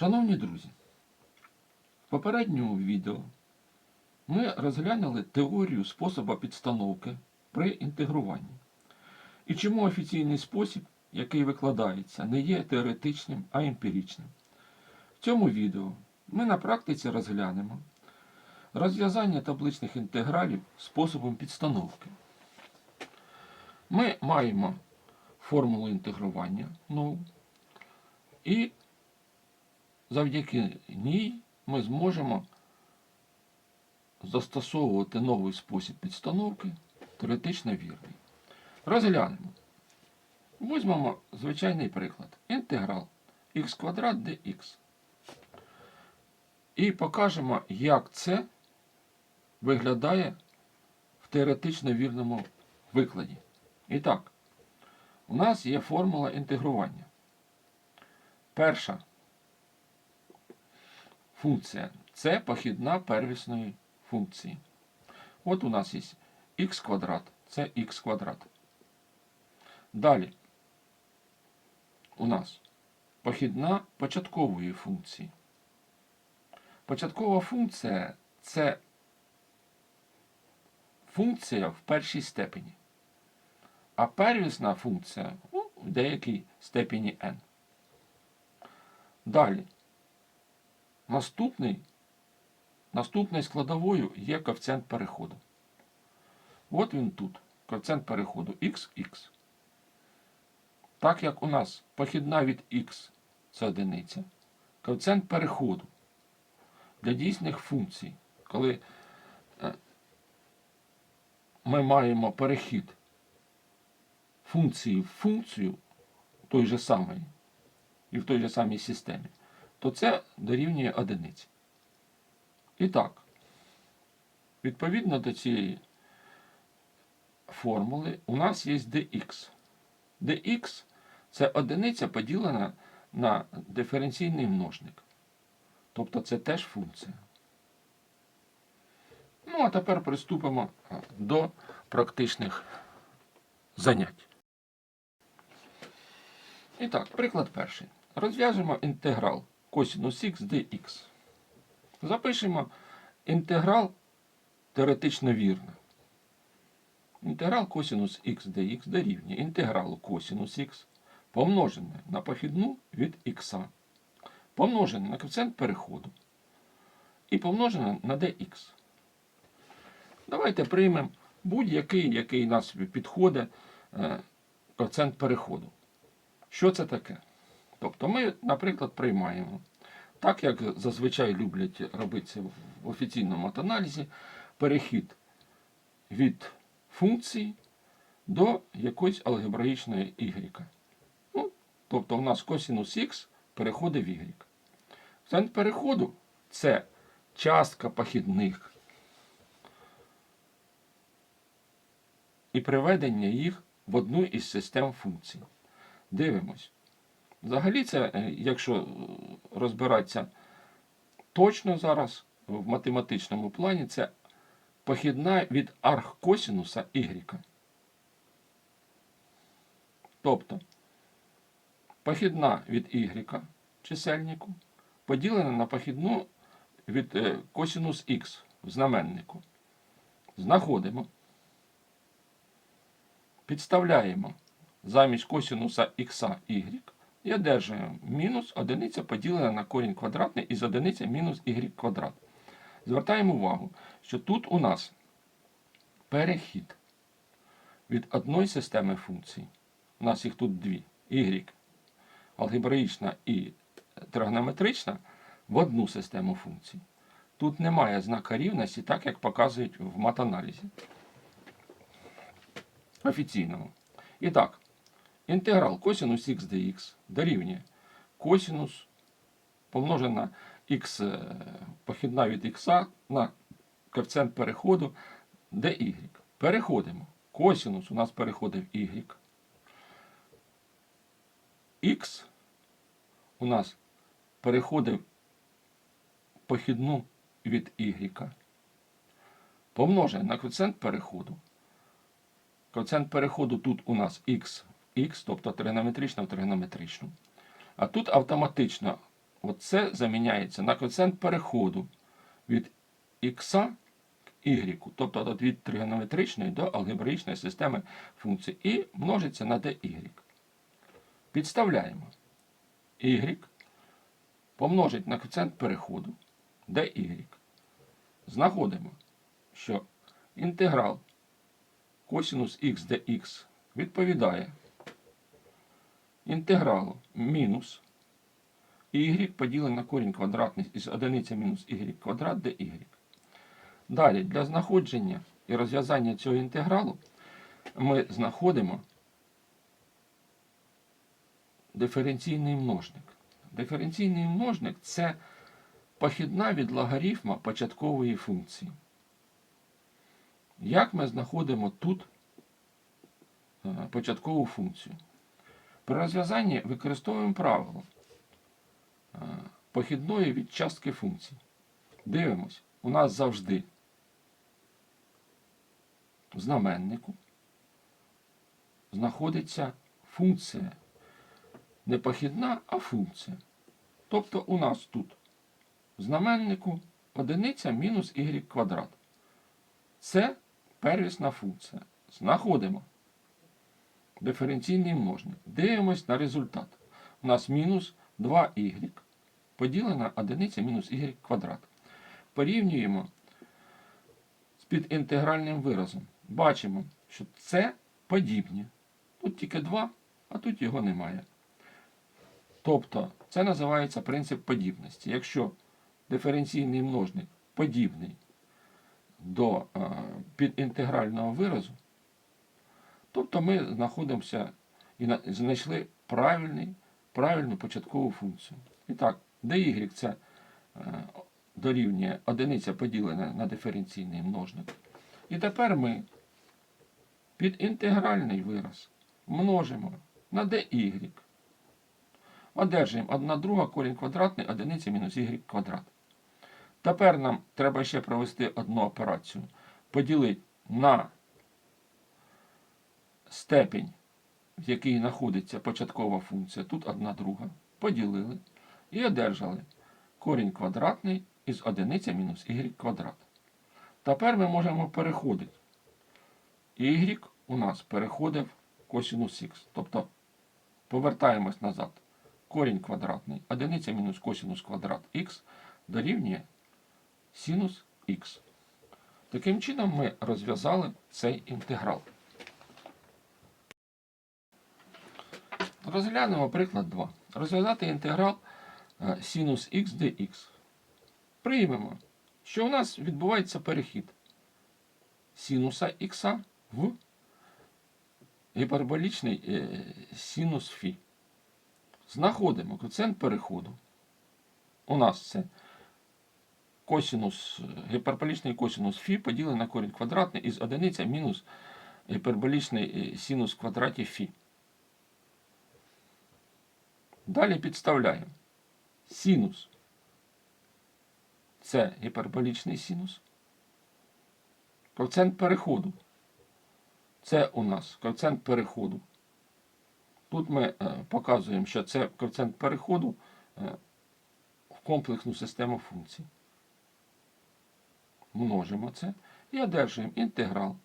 Шановні друзі, в попередньому відео ми розглянули теорію способу підстановки при інтегруванні. І чому офіційний спосіб, який викладається, не є теоретичним, а емпіричним. В цьому відео ми на практиці розглянемо розв'язання табличних інтегралів способом підстановки. Ми маємо формулу інтегрування нову, і завдяки ній ми зможемо застосовувати новий спосіб підстановки, теоретично вірний. Розглянемо. Візьмемо звичайний приклад. Інтеграл х квадрат dx. І покажемо, як це виглядає в теоретично вірному викладі. І так, у нас є формула інтегрування. Перша функція це похідна первісної функції. От у нас є х квадрат, це х квадрат. Далі у нас похідна початкової функції. Початкова функція це функція в першій степені. А первісна функція ну, в деякій степені n. Далі. Наступний, наступною складовою є коефіцієнт переходу. От він тут. Коефіцієнт переходу xx. Так як у нас похідна від x це одиниця, коефіцієнт переходу для дійсних функцій, коли е, ми маємо перехід функції в функцію той же самої і в той же самій системі, то це дорівнює одиниці. І так, відповідно до цієї формули у нас є dx. dx це одиниця поділена на диференційний множник. Тобто це теж функція. Ну, а тепер приступимо до практичних занять. І так, приклад перший. Розв'яжемо інтеграл косінус х dx. Запишемо інтеграл теоретично вірно. Інтеграл косінус х dx дорівнює інтегралу косінус х помножене на похідну від х, помножене на коефіцієнт переходу і помножене на dx. Давайте приймемо будь-який, який нас підходить е, коефіцієнт переходу. Що це таке? Тобто ми, наприклад, приймаємо, так як зазвичай люблять робити в офіційному матаналізі, перехід від функції до якоїсь алгебраїчної y. Ну, тобто у нас косінус х переходить в y. Центр переходу це частка похідних і приведення їх в одну із систем функцій. Дивимось. Взагалі, це, е, якщо е, розбиратися точно зараз в математичному плані, це похідна від архкосінуса y. Тобто похідна від y чисельнику поділена на похідну від е, косінус х в знаменнику. Знаходимо, підставляємо замість косінуса х y і одержуємо мінус одиниця поділена на корінь квадратний із одиниця мінус y квадрат. Звертаємо увагу, що тут у нас перехід від одної системи функцій. У нас їх тут дві. y алгебраїчна і тригонометрична в одну систему функцій. Тут немає знака рівності, так як показують в матаналізі. Офіційному. І так, інтеграл косінус х dx дорівнює косінус помножене на х е, похідна від х на коефіцієнт переходу dy. Переходимо. Косінус у нас переходить в y. Х у нас переходить похідну від y. Помножене на коефіцієнт переходу. Коефіцієнт переходу тут у нас х, х, тобто тригонометрична в тригонометричну. А тут автоматично оце заміняється на коефіцієнт переходу від х к y, тобто від тригонометричної до алгебраїчної системи функцій, і множиться на dy. Підставляємо y помножить на коефіцієнт переходу dy. Знаходимо, що інтеграл косинус х dx відповідає інтегралу мінус y поділене на корінь квадратний із одиниця мінус y квадрат dy. Далі, для знаходження і розв'язання цього інтегралу ми знаходимо диференційний множник. Диференційний множник це похідна від логарифма початкової функції. Як ми знаходимо тут е, початкову функцію? При розв'язанні використовуємо правило е, похідної від частки функцій. Дивимось, у нас завжди в знаменнику знаходиться функція. Не похідна, а функція. Тобто у нас тут в знаменнику одиниця мінус y квадрат. Це первісна функція. Знаходимо диференційний множник. Дивимось на результат. У нас мінус 2y поділено на одиниця мінус y квадрат. Порівнюємо з підінтегральним виразом. Бачимо, що це подібні. Тут тільки 2, а тут його немає. Тобто, це називається принцип подібності. Якщо диференційний множник подібний до е, підінтегрального виразу, тобто ми знаходимося і знайшли правильний, правильну початкову функцію. І так, dy це е, дорівнює одиниця поділена на диференційний множник. І тепер ми підінтегральний вираз множимо на dy. Одержуємо 1 друга корінь квадратний одиниця мінус y квадрат. Тепер нам треба ще провести одну операцію. Поділити на степінь, в якій знаходиться початкова функція. Тут 1 друга. Поділили і одержали корінь квадратний із одиниця мінус y квадрат. Тепер ми можемо переходити. Y у нас переходить в косинус х. Тобто повертаємось назад. Корінь квадратний, одиниця мінус косинус квадрат х дорівнює синус х. Таким чином ми розв'язали цей інтеграл. Розглянемо приклад 2. Розв'язати інтеграл е, синус х dx. Приймемо, що у нас відбувається перехід синуса х в гіперболічний е, синус фі. Знаходимо коефіцієнт переходу. У нас це косинус, гіперболічний косинус фі поділений на корінь квадратний із одиниця мінус гіперболічний е, синус в квадраті фі. Далі підставляємо. Синус. Це гіперболічний синус. Коефіцієнт переходу. Це у нас коефіцієнт переходу. Тут ми е, показуємо, що це коефіцієнт переходу е, в комплексну систему функцій. Множимо це і одержуємо інтеграл.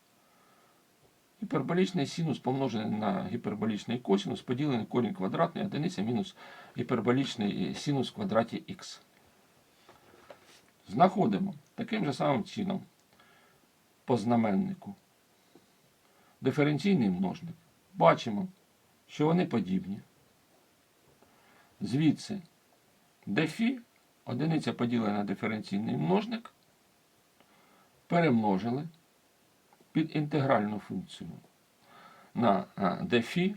Гіперболічний синус помножений на гіперболічний косинус, поділений корінь квадратний одиниця мінус гіперболічний синус в квадраті х. Знаходимо таким же самим чином по знаменнику диференційний множник. Бачимо, що вони подібні. Звідси дефі, одиниця поділена на диференційний множник, перемножили під інтегральну функцію на дефі,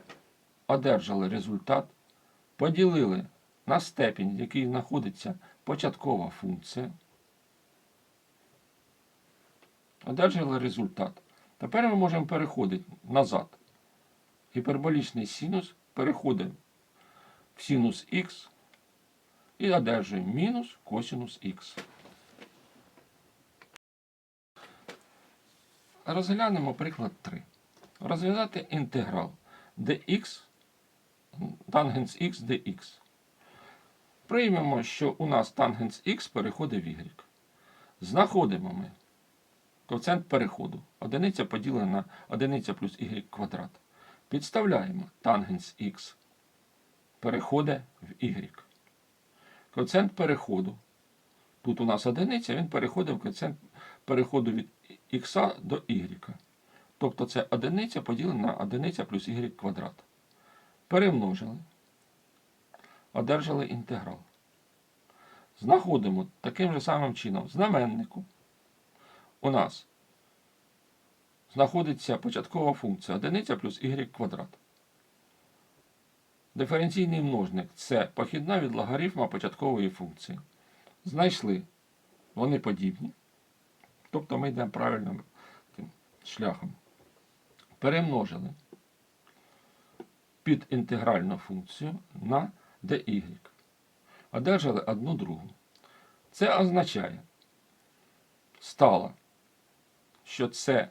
одержали результат, поділили на степінь, в якій знаходиться початкова функція. Одержали результат. Тепер ми можемо переходити назад. Гіперболічний синус переходить в синус х і одержуємо мінус косинус х. Розглянемо приклад 3. Розв'язати інтеграл dx тангенс х dx. Приймемо, що у нас тангенс х переходить в y. Знаходимо ми коефіцієнт переходу. Одиниця поділена на одиниця плюс y квадрат. Підставляємо тангенс х переходить в y. Коефіцієнт переходу. Тут у нас одиниця, він переходить в коефіцієнт переходу від х до y. Тобто це одиниця поділена на одиниця плюс y квадрат. Перемножили. Одержали інтеграл. Знаходимо таким же самим чином знаменнику. У нас знаходиться початкова функція одиниця плюс y квадрат. Диференційний множник це похідна від логарифма початкової функції. Знайшли, вони подібні. Тобто ми йдемо правильним тим шляхом. Перемножили під інтегральну функцію на dy. Одержали одну другу. Це означає, стало, що це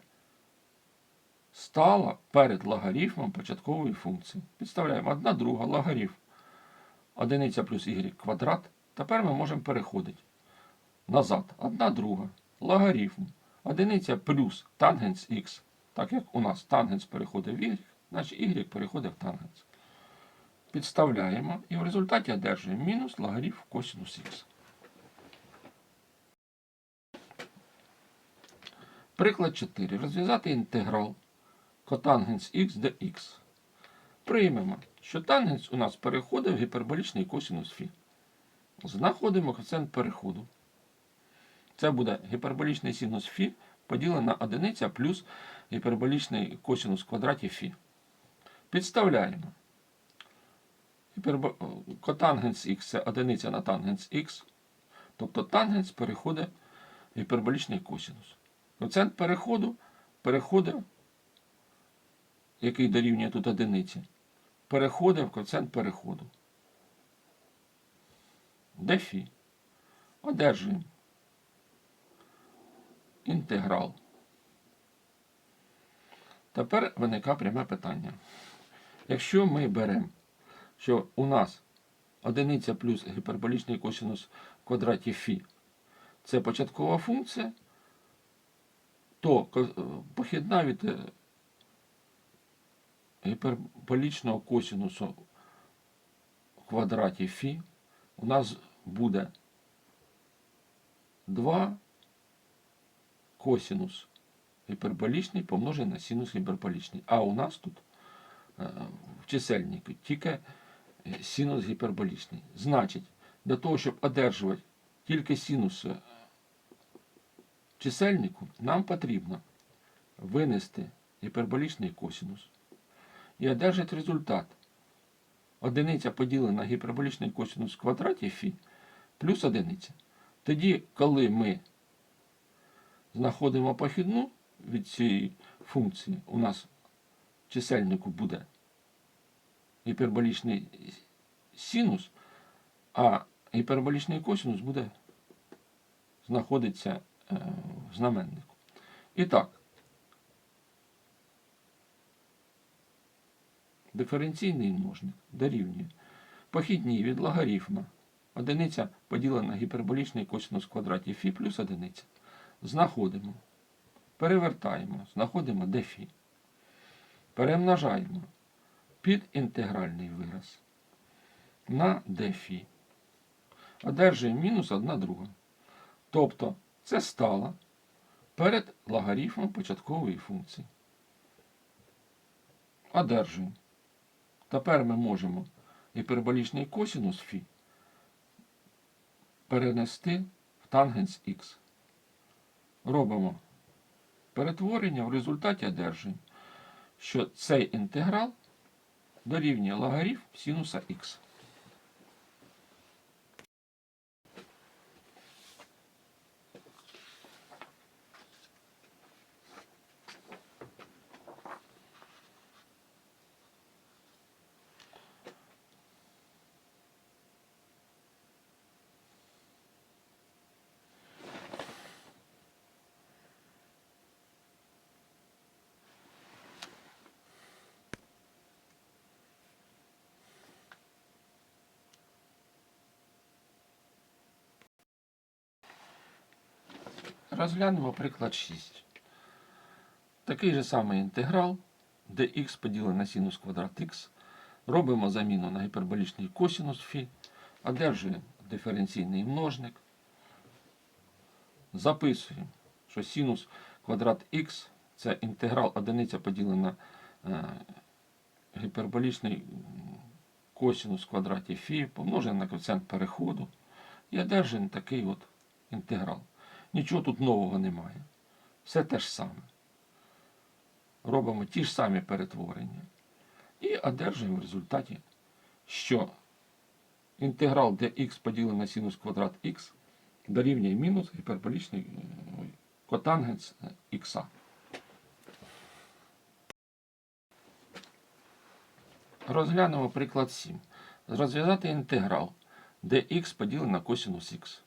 стало перед логарифмом початкової функції. Підставляємо одна друга логарифм. Одиниця плюс y квадрат. Тепер ми можемо переходити назад. Одна друга логарифм. Одиниця плюс тангенс х. Так як у нас тангенс переходить в y, значить y переходить в тангенс. Підставляємо і в результаті одержуємо мінус логарифм косинус х. Приклад 4. Розв'язати інтеграл котангенс х dx. Приймемо, що тангенс у нас переходить в гіперболічний косинус фі. Знаходимо коефіцієнт переходу. Це буде гіперболічний синус фі поділене на одиниця плюс гіперболічний косинус в квадраті фі. Підставляємо. Гіпербо... Котангенс х це одиниця на тангенс х. Тобто тангенс переходить в гіперболічний косинус. Коефіцієнт переходу переходить, який дорівнює тут одиниці, переходить в коефіцієнт переходу. Де фі? Одержуємо інтеграл. Тепер виникає пряме питання. Якщо ми беремо, що у нас одиниця плюс гіперболічний косинус в квадраті фі це початкова функція, то похідна від е, гіперболічного косинусу в квадраті фі у нас буде 2 косинус гіперболічний помножений на синус гіперболічний. А у нас тут е, в чисельнику тільки е, синус гіперболічний. Значить, для того, щоб одержувати тільки синус е, чисельнику, нам потрібно винести гіперболічний косинус і одержати результат. Одиниця поділена на гіперболічний косинус в квадраті фі плюс одиниця. Тоді, коли ми знаходимо похідну від цієї функції, у нас чисельнику буде гіперболічний синус, а гіперболічний косинус буде знаходиться е, в знаменнику. І так, диференційний множник дорівнює похідній від логарифма. Одиниця поділена на гіперболічний косинус в квадраті фі плюс одиниця. Знаходимо, перевертаємо, знаходимо де фі. Перемножаємо під інтегральний вираз на де фі. Одержуємо мінус одна друга. Тобто це стало перед логарифмом початкової функції. Одержуємо. Тепер ми можемо гіперболічний косинус фі перенести в тангенс х. Робимо перетворення, в результаті одержень, що цей інтеграл дорівнює логарифм синуса х. Розглянемо приклад 6. Такий же самий інтеграл, де х поділене на синус квадрат х. Робимо заміну на гіперболічний косинус фі, одержуємо диференційний множник. Записуємо, що синус квадрат х це інтеграл одиниця поділена на е, гіперболічний косинус квадраті фі, помножений на коефіцієнт переходу. І одержуємо такий от інтеграл. Нічого тут нового немає. Все те ж саме. Робимо ті ж самі перетворення. І одержуємо в результаті, що інтеграл dx поділений на синус квадрат х дорівнює мінус гіперболічний е, котангенс х. Розглянемо приклад 7. Розв'язати інтеграл dx поділений на косинус х.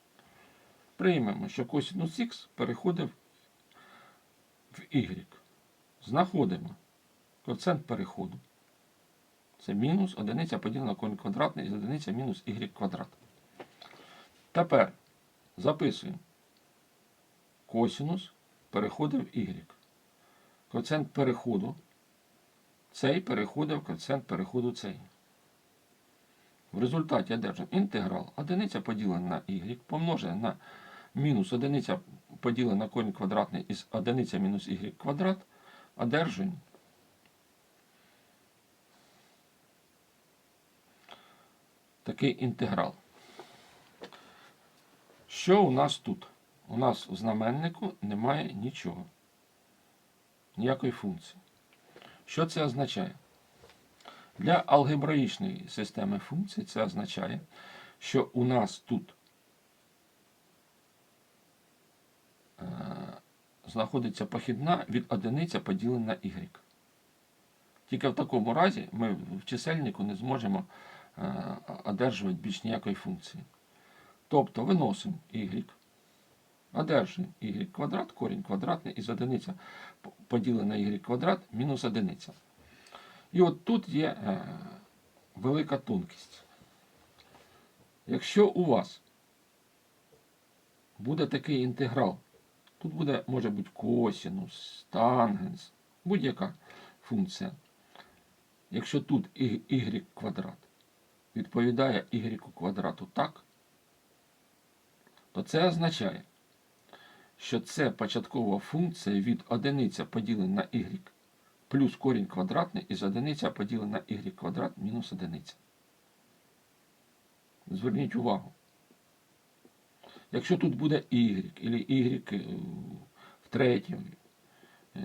Приймемо, що косинус х переходив в y. Знаходимо коефіцієнт переходу. Це мінус одиниця поділена на корінь квадратний із одиниця мінус y квадрат. Тепер записуємо. Косинус переходив в y. Коефіцієнт переходу. Цей переходив коефіцієнт переходу цей. В результаті одержимо інтеграл одиниця поділена на y помножена на мінус одиниця поділена на корінь квадратний із одиниця мінус y квадрат. Одержуємо такий інтеграл. Що у нас тут? У нас в знаменнику немає нічого. Ніякої функції. Що це означає? Для алгебраїчної системи функцій це означає, що у нас тут знаходиться похідна від одиниця поділена на y. Тільки в такому разі ми в чисельнику не зможемо е, одержувати більш ніякої функції. Тобто виносимо y, одержуємо y квадрат, корінь квадратний із одиниця поділене на y квадрат мінус одиниця. І от тут є е, велика тонкість. Якщо у вас буде такий інтеграл, тут буде, може бути косинус, тангенс, будь-яка функція. Якщо тут y квадрат відповідає y квадрату так, то це означає, що це початкова функція від одиниця поділена на y плюс корінь квадратний із одиниця поділена на y квадрат мінус одиниця. Зверніть увагу. Якщо тут буде y, або y е, в третій е,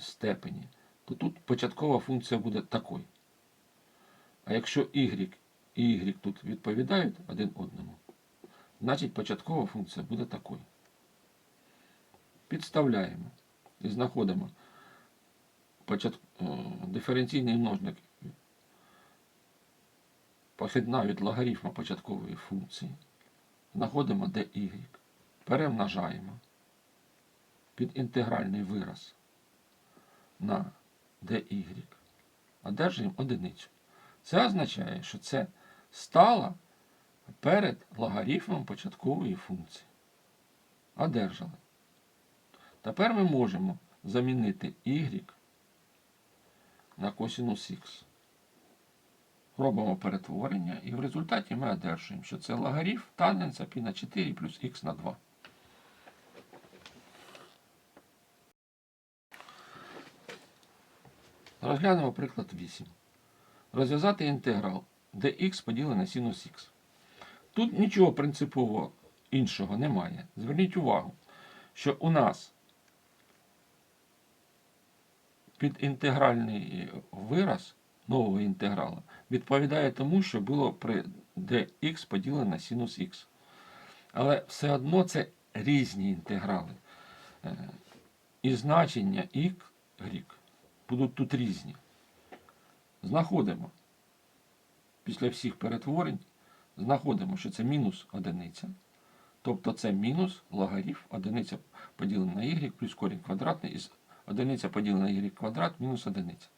степені, то тут початкова функція буде такою. А якщо y і y тут відповідають один одному, значить початкова функція буде такою. Підставляємо і знаходимо почат... е, диференційний множник похідна від логарифма початкової функції. Знаходимо dy, перемножаємо під інтегральний вираз на dy, одержуємо одиницю. Це означає, що це стало перед логарифмом початкової функції. Одержали. Тепер ми можемо замінити y на косинус х. Робимо перетворення і в результаті ми одержуємо, що це логарифм тангенса π на 4 плюс х на 2. Розглянемо приклад 8. Розв'язати інтеграл dx поділене на синус х. Тут нічого принципово іншого немає. Зверніть увагу, що у нас під інтегральний вираз нового інтеграла відповідає тому, що було при dx поділене на синус х. Але все одно це різні інтеграли. Е, І значення y будуть тут різні. Знаходимо після всіх перетворень, знаходимо, що це мінус одиниця. Тобто це мінус логарифм одиниця поділена на y плюс корінь квадратний із одиниця поділена на y квадрат мінус одиниця.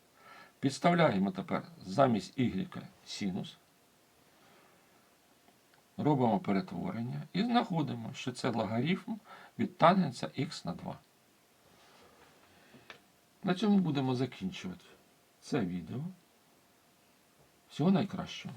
Підставляємо тепер замість y синус. робимо перетворення і знаходимо, що це логарифм від тангенса х на 2. На цьому будемо закінчувати це відео. Всього найкращого.